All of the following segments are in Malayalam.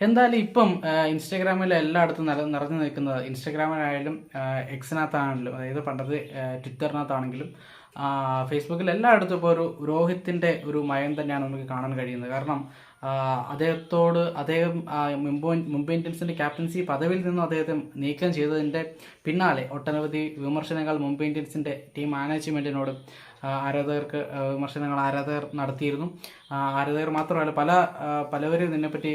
എന്തായാലും ഇപ്പം ഇൻസ്റ്റാഗ്രാമിൽ എല്ലായിടത്തും നില നിറഞ്ഞു നിൽക്കുന്നത് ഇൻസ്റ്റാഗ്രാമിലായാലും എക്സിനകത്താണെങ്കിലും അതായത് പണ്ടത് ട്വിറ്ററിനകത്താണെങ്കിലും ഫേസ്ബുക്കിൽ എല്ലായിടത്തും ഇപ്പോൾ ഒരു രോഹിത്തിന്റെ ഒരു മയം തന്നെയാണ് നമുക്ക് കാണാൻ കഴിയുന്നത്. കാരണം അദ്ദേഹത്തോട് അദ്ദേഹം മുംബൈ മുംബൈ ഇന്ത്യൻസിന്റെ ക്യാപ്റ്റൻസി പദവിയിൽ നിന്നും അദ്ദേഹത്തെ നീക്കം ചെയ്തതിന്റെ പിന്നാലെ ഒട്ടനവധി വിമർശനങ്ങൾ മുംബൈ ഇന്ത്യൻസിന്റെ ടീം മാനേജ്മെന്റിനോട് ആരാധകർക്ക് വിമർശനങ്ങൾ ആരാധകർ നടത്തിയിരുന്നു. ആരാധകർ മാത്രമല്ല പല പലവരും ഇതിനെപ്പറ്റി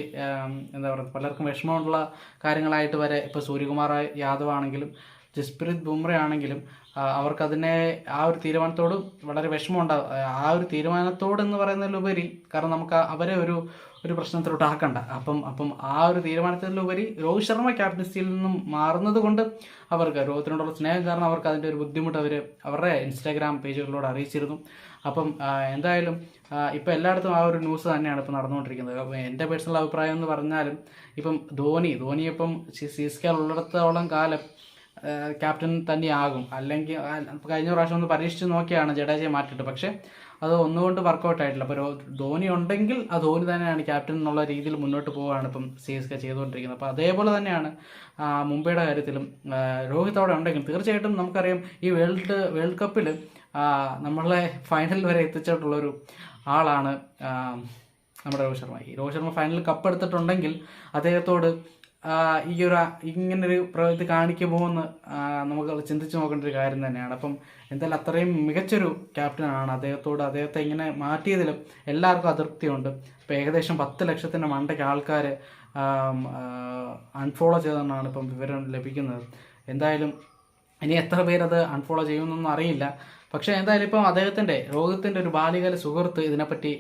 എന്താ പറയുക പലർക്കും വിഷമമുള്ള കാര്യങ്ങളായിട്ട് വരെ ഇപ്പോൾ സൂര്യകുമാർ യാദവ് ആണെങ്കിലും ജസ്പ്രീത് ബുംറ ആണെങ്കിലും അവർക്കതിനെ ആ ഒരു തീരുമാനത്തോട് വളരെ വിഷമമുണ്ടാകും ആ ഒരു തീരുമാനത്തോട് എന്ന് പറയുന്നതിലുപരി കാരണം നമുക്ക് അവരെ ഒരു ഒരു പ്രശ്നത്തിലോട്ട് ആക്കണ്ട. അപ്പം അപ്പം ആ ഒരു തീരുമാനത്തിലുപരി രോഹിത് ശർമ്മ ക്യാപ്റ്റൻസിയിൽ നിന്നും മാറുന്നത് കൊണ്ട് അവർക്ക് രോഹിത്തിനോടുള്ള സ്നേഹം കാരണം അവർക്ക് അതിന്റെ ഒരു ബുദ്ധിമുട്ട് അവർ അവരുടെ ഇൻസ്റ്റാഗ്രാം പേജുകളിലൂടെ അറിയിച്ചിരുന്നു. അപ്പം എന്തായാലും ഇപ്പം എല്ലായിടത്തും ആ ഒരു ന്യൂസ് തന്നെയാണ് ഇപ്പം നടന്നുകൊണ്ടിരിക്കുന്നത്. അപ്പം എന്റെ പേഴ്സണൽ അഭിപ്രായം എന്ന് പറഞ്ഞാലും ഇപ്പം ധോനി ധോനി ഇപ്പം സി എസ് കെ ഉള്ളിടത്തോളം കാലം ക്യാപ്റ്റൻ തന്നെയാകും. അല്ലെങ്കിൽ കഴിഞ്ഞ പ്രാവശ്യം ഒന്ന് പരീക്ഷിച്ച് നോക്കിയാണ് ജഡേജയെ മാറ്റിയിട്ട്. പക്ഷേ അത് ഒന്നുകൊണ്ട് വർക്കൗട്ട് ആയിട്ടില്ല. അപ്പോൾ ധോനി ഉണ്ടെങ്കിൽ ആ ധോനി തന്നെയാണ് ക്യാപ്റ്റൻ എന്നുള്ള രീതിയിൽ മുന്നോട്ട് പോവുകയാണ് ഇപ്പം സി എസ് കെ ചെയ്തുകൊണ്ടിരിക്കുന്നത്. അപ്പോൾ അതേപോലെ തന്നെയാണ് മുംബൈയുടെ കാര്യത്തിലും രോഹിത് അവിടെ ഉണ്ടെങ്കിൽ തീർച്ചയായിട്ടും നമുക്കറിയാം ഈ വേൾഡ് വേൾഡ് കപ്പിൽ നമ്മളെ ഫൈനൽ വരെ എത്തിച്ചിട്ടുള്ളൊരു ആളാണ് നമ്മുടെ രോഹിത് ശർമ്മ. ഈ രോഹിത് ശർമ്മ ഫൈനലിൽ കപ്പ് എടുത്തിട്ടുണ്ടെങ്കിൽ അദ്ദേഹത്തോട് ഈ ഒരു ഇങ്ങനൊരു പ്രവൃത്തി കാണിക്കുമോ ആ, നമുക്ക് ചിന്തിച്ച് നോക്കേണ്ട ഒരു കാര്യം തന്നെയാണ്. അപ്പം എന്തായാലും അത്രയും മികച്ചൊരു ക്യാപ്റ്റനാണ്. അദ്ദേഹത്തോട് അദ്ദേഹത്തെ ഇങ്ങനെ മാറ്റിയതിലും എല്ലാവർക്കും അതൃപ്തിയുണ്ട്. ഇപ്പം ഏകദേശം പത്ത് ലക്ഷത്തിന്റെ മണ്ടയ്ക്ക് ആൾക്കാർ അൺഫോളോ ചെയ്തെന്നാണ് ഇപ്പം വിവരം ലഭിക്കുന്നത്. എന്തായാലും ഇനി എത്ര പേരത് അൺഫോളോ ചെയ്യുമെന്നൊന്നും അറിയില്ല. പക്ഷേ എന്തായാലും ഇപ്പം അദ്ദേഹത്തിന്റെ രോഹിത്തിന്റെ ഒരു ബാല്യകാല സുഹൃത്ത് ഇതിനെപ്പറ്റി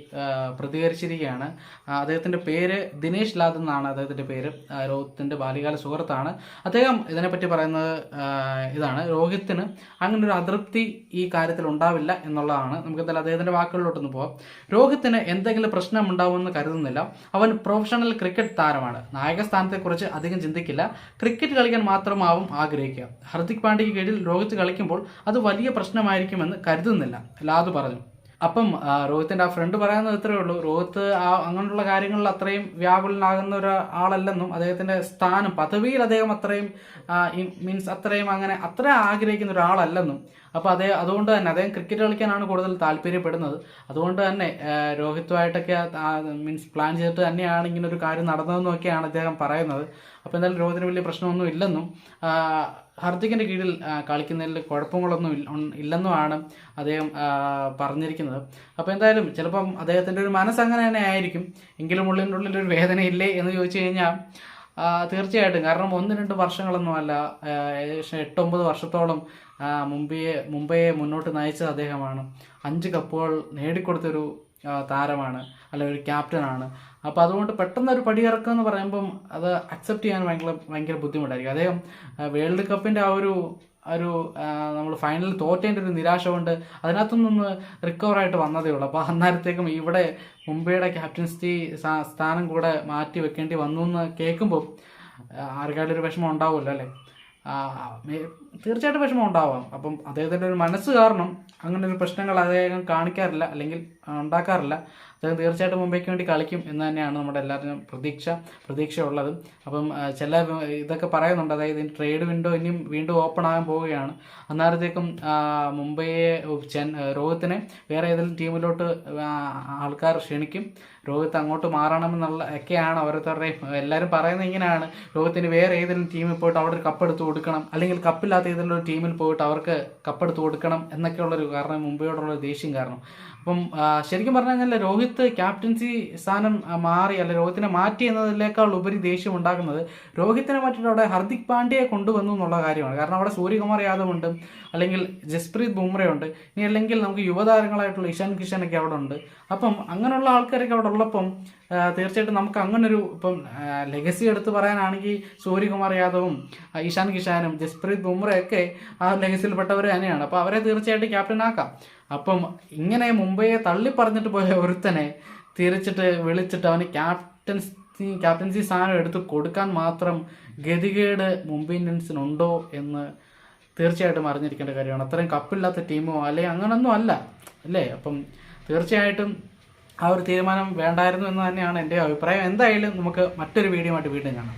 പ്രതികരിച്ചിരിക്കുകയാണ്. അദ്ദേഹത്തിന്റെ പേര് ദിനേശ് ലാദ് എന്നാണ് അദ്ദേഹത്തിന്റെ പേര്. രോഗത്തിന്റെ ബാല്യകാല സുഹൃത്താണ്. അദ്ദേഹം ഇതിനെപ്പറ്റി പറയുന്നത് ഇതാണ്. രോഹിത്തിന് അങ്ങനെ ഒരു അതൃപ്തി ഈ കാര്യത്തിൽ ഉണ്ടാവില്ല എന്നുള്ളതാണ്. നമുക്ക് എന്തായാലും അദ്ദേഹത്തിന്റെ വാക്കുകളിലോട്ടൊന്ന് പോകാം രോഹിത്തിന് എന്തെങ്കിലും പ്രശ്നം ഉണ്ടാവുമെന്ന് കരുതുന്നില്ല. അവൻ പ്രൊഫഷണൽ ക്രിക്കറ്റ് താരമാണ്. നായക സ്ഥാനത്തെക്കുറിച്ച് അധികം ചിന്തിക്കില്ല. ക്രിക്കറ്റ് കളിക്കാൻ മാത്രമാവും ആഗ്രഹിക്കുക. ഹർദിക് പാണ്ഡ്യയ്ക്ക് കീഴിൽ രോഹിത് കളിക്കുമ്പോൾ അത് വലിയ പ്രശ്നമായിരിക്കുമെന്ന് കരുതുന്നില്ല. ലാദ് പറഞ്ഞു. അപ്പം രോഹിത്തിന്റെ ആ ഫ്രണ്ട് പറയുന്നത് ഇത്രയേ ഉള്ളൂ. രോഹിത്ത് ആ അങ്ങനെയുള്ള കാര്യങ്ങളിൽ അത്രയും വ്യാകുലനാകുന്ന ഒരാളല്ലെന്നും അദ്ദേഹത്തിന്റെ സ്ഥാനം പദവിയിൽ അദ്ദേഹം അത്രയും മീൻസ് അത്രയും അങ്ങനെ അത്ര ആഗ്രഹിക്കുന്ന ഒരാളല്ലെന്നും. അപ്പോൾ അതേ അതുകൊണ്ട് തന്നെ അദ്ദേഹം ക്രിക്കറ്റ് കളിക്കാനാണ് കൂടുതൽ താല്പര്യപ്പെടുന്നത്. അതുകൊണ്ട് തന്നെ രോഹിത്തുമായിട്ടൊക്കെ മീൻസ് പ്ലാൻ ചെയ്തിട്ട് തന്നെയാണ് ഇങ്ങനെ ഒരു കാര്യം നടന്നതെന്നൊക്കെയാണ് അദ്ദേഹം പറയുന്നത്. അപ്പോൾ എന്തായാലും രോഹിത്തിന് വലിയ പ്രശ്നമൊന്നും ഇല്ലെന്നും ആ, ഹർദിക്കിന്റെ കീഴിൽ കളിക്കുന്നതിൽ കുഴപ്പങ്ങളൊന്നും ഇല്ല- ഇല്ലെന്നുമാണ് അദ്ദേഹം പറഞ്ഞിരിക്കുന്നത്. അപ്പോൾ എന്തായാലും ചിലപ്പം അദ്ദേഹത്തിന്റെ ഒരു മനസ്സ് അങ്ങനെ തന്നെ ആയിരിക്കും. എങ്കിലും ഉള്ളിന്റെ ഉള്ളിൽ ഒരു വേദനയില്ലേ എന്ന് ചോദിച്ചു കഴിഞ്ഞാൽ തീർച്ചയായിട്ടും. കാരണം ഒന്ന് രണ്ട് വർഷങ്ങളൊന്നുമല്ല ഏകദേശം എട്ടൊമ്പത് വർഷത്തോളം മുംബൈയെ മുംബൈയെ മുന്നോട്ട് നയിച്ചത് അദ്ദേഹമാണ്. അഞ്ച് കപ്പുകൾ നേടിക്കൊടുത്തൊരു താരമാണ് അല്ല ഒരു ക്യാപ്റ്റനാണ്. അപ്പോൾ അതുകൊണ്ട് പെട്ടെന്ന് ഒരു പടിയിറക്കം എന്ന് പറയുമ്പം അത് അക്സെപ്റ്റ് ചെയ്യാൻ ഭയങ്കര ഭയങ്കര ബുദ്ധിമുട്ടായിരിക്കും. അദ്ദേഹം വേൾഡ് കപ്പിന്റെ ആ ഒരു ഒരു നമ്മൾ ഫൈനലിൽ തോറ്റേന്റെ ഒരു നിരാശ കൊണ്ട് അതിനകത്തുനിന്ന് റിക്കവർ ആയിട്ട് വന്നതേ ഉള്ളൂ. അപ്പോൾ അന്നേരത്തേക്കും ഇവിടെ മുംബൈയുടെ ക്യാപ്റ്റൻസി സ്ഥാനം കൂടെ മാറ്റി വെക്കേണ്ടി വന്നു എന്ന് കേൾക്കുമ്പോൾ ആർക്കായാലും ഒരു വിഷമം ഉണ്ടാവുമല്ലോ അല്ലേ? തീർച്ചയായിട്ടും വിഷമം ഉണ്ടാവാം അപ്പം അദ്ദേഹത്തിന്റെ ഒരു മനസ്സ് കാരണം അങ്ങനെ ഒരു പ്രശ്നങ്ങൾ അദ്ദേഹം കാണിക്കാറില്ല അല്ലെങ്കിൽ ഉണ്ടാക്കാറില്ല. അദ്ദേഹം തീർച്ചയായിട്ടും മുംബൈക്ക് വേണ്ടി കളിക്കും എന്ന് തന്നെയാണ് നമ്മുടെ എല്ലാവരുടെയും പ്രതീക്ഷ പ്രതീക്ഷയുള്ളത്. അപ്പം ചില ഇതൊക്കെ പറയുന്നുണ്ട്. അതായത് ട്രേഡ് വിൻഡോ ഇനിയും വീണ്ടും ഓപ്പൺ ആകാൻ പോവുകയാണ്. അന്നേരത്തേക്കും മുംബൈയെ ചെൻ രോഹിത്തിനെ വേറെ ഏതെങ്കിലും ടീമിലോട്ട് ആൾക്കാർ ക്ഷണിക്കും. രോഹിത്ത് അങ്ങോട്ട് മാറണമെന്നുള്ള ഒക്കെയാണ് ഓരോരുത്തരുടെയും എല്ലാവരും പറയുന്നത് ഇങ്ങനെയാണ്. രോഹിത്തിന് വേറെ ഏതെങ്കിലും ടീമിൽ പോയിട്ട് അവിടെ ഒരു കപ്പ് എടുത്ത് കൊടുക്കണം. അല്ലെങ്കിൽ കപ്പില്ലാത്ത ഏതെങ്കിലും ഒരു ടീമിൽ പോയിട്ട് അവർക്ക് കപ്പെടുത്ത് കൊടുക്കണം എന്നൊക്കെയുള്ളൊരു കാരണം മുംബൈയോടുള്ള ദേഷ്യം കാരണം. അപ്പം ശരിക്കും പറഞ്ഞു കഴിഞ്ഞാൽ രോഹിത് ക്യാപ്റ്റൻസി സ്ഥാനം മാറി അല്ല രോഹിത്തിനെ മാറ്റി എന്നതിനേക്കാൾ ഉപരി ദേഷ്യം ഉണ്ടാക്കുന്നത് രോഹിത്തിനെ മാറ്റിയിട്ട് അവിടെ ഹർദിക് പാണ്ഡ്യയെ കൊണ്ടുവന്നു എന്നുള്ള കാര്യമാണ്. കാരണം അവിടെ സൂര്യകുമാർ യാദവ് ഉണ്ട് അല്ലെങ്കിൽ ജസ്പ്രീത് ബുംറയുണ്ട് ഇനി അല്ലെങ്കിൽ നമുക്ക് യുവതാരങ്ങളായിട്ടുള്ള ഇഷാൻ കിഷനൊക്കെ അവിടെ ഉണ്ട്. അപ്പം അങ്ങനെയുള്ള ആൾക്കാരൊക്കെ അവിടെ ഉള്ളപ്പം തീർച്ചയായിട്ടും നമുക്ക് അങ്ങനൊരു ഇപ്പം ലെഗസി എടുത്ത് പറയാനാണെങ്കിൽ സൂര്യകുമാർ യാദവും ഇഷാൻ കിഷാനും ജസ്പ്രീത് ബുംറയൊക്കെ ആ ലെഗസിയിൽപ്പെട്ടവർ തന്നെയാണ്. അപ്പോൾ അവരെ തീർച്ചയായിട്ടും ക്യാപ്റ്റൻ ആക്കാം. അപ്പം ഇങ്ങനെ മുംബൈയെ തള്ളി പറഞ്ഞിട്ട് പോയ ഒരുത്തനെ തിരിച്ചിട്ട് വിളിച്ചിട്ട് അവന് ക്യാപ്റ്റൻസി ക്യാപ്റ്റൻസി സ്ഥാനം എടുത്ത് കൊടുക്കാൻ മാത്രം ഗതികേട് മുംബൈ ഇന്ത്യൻസിനുണ്ടോ എന്ന് തീർച്ചയായിട്ടും അറിഞ്ഞിരിക്കേണ്ട കാര്യമാണ്. അത്രയും കപ്പില്ലാത്ത ടീമോ അല്ലെങ്കിൽ അങ്ങനൊന്നും അല്ല. അല്ലേ? അപ്പം തീർച്ചയായിട്ടും ആ ഒരു തീരുമാനം വേണ്ടായിരുന്നു എന്ന് തന്നെയാണ് എന്റെ അഭിപ്രായം. എന്തായാലും നമുക്ക് മറ്റൊരു വീഡിയോ ആയിട്ട് വീണ്ടും കാണാം.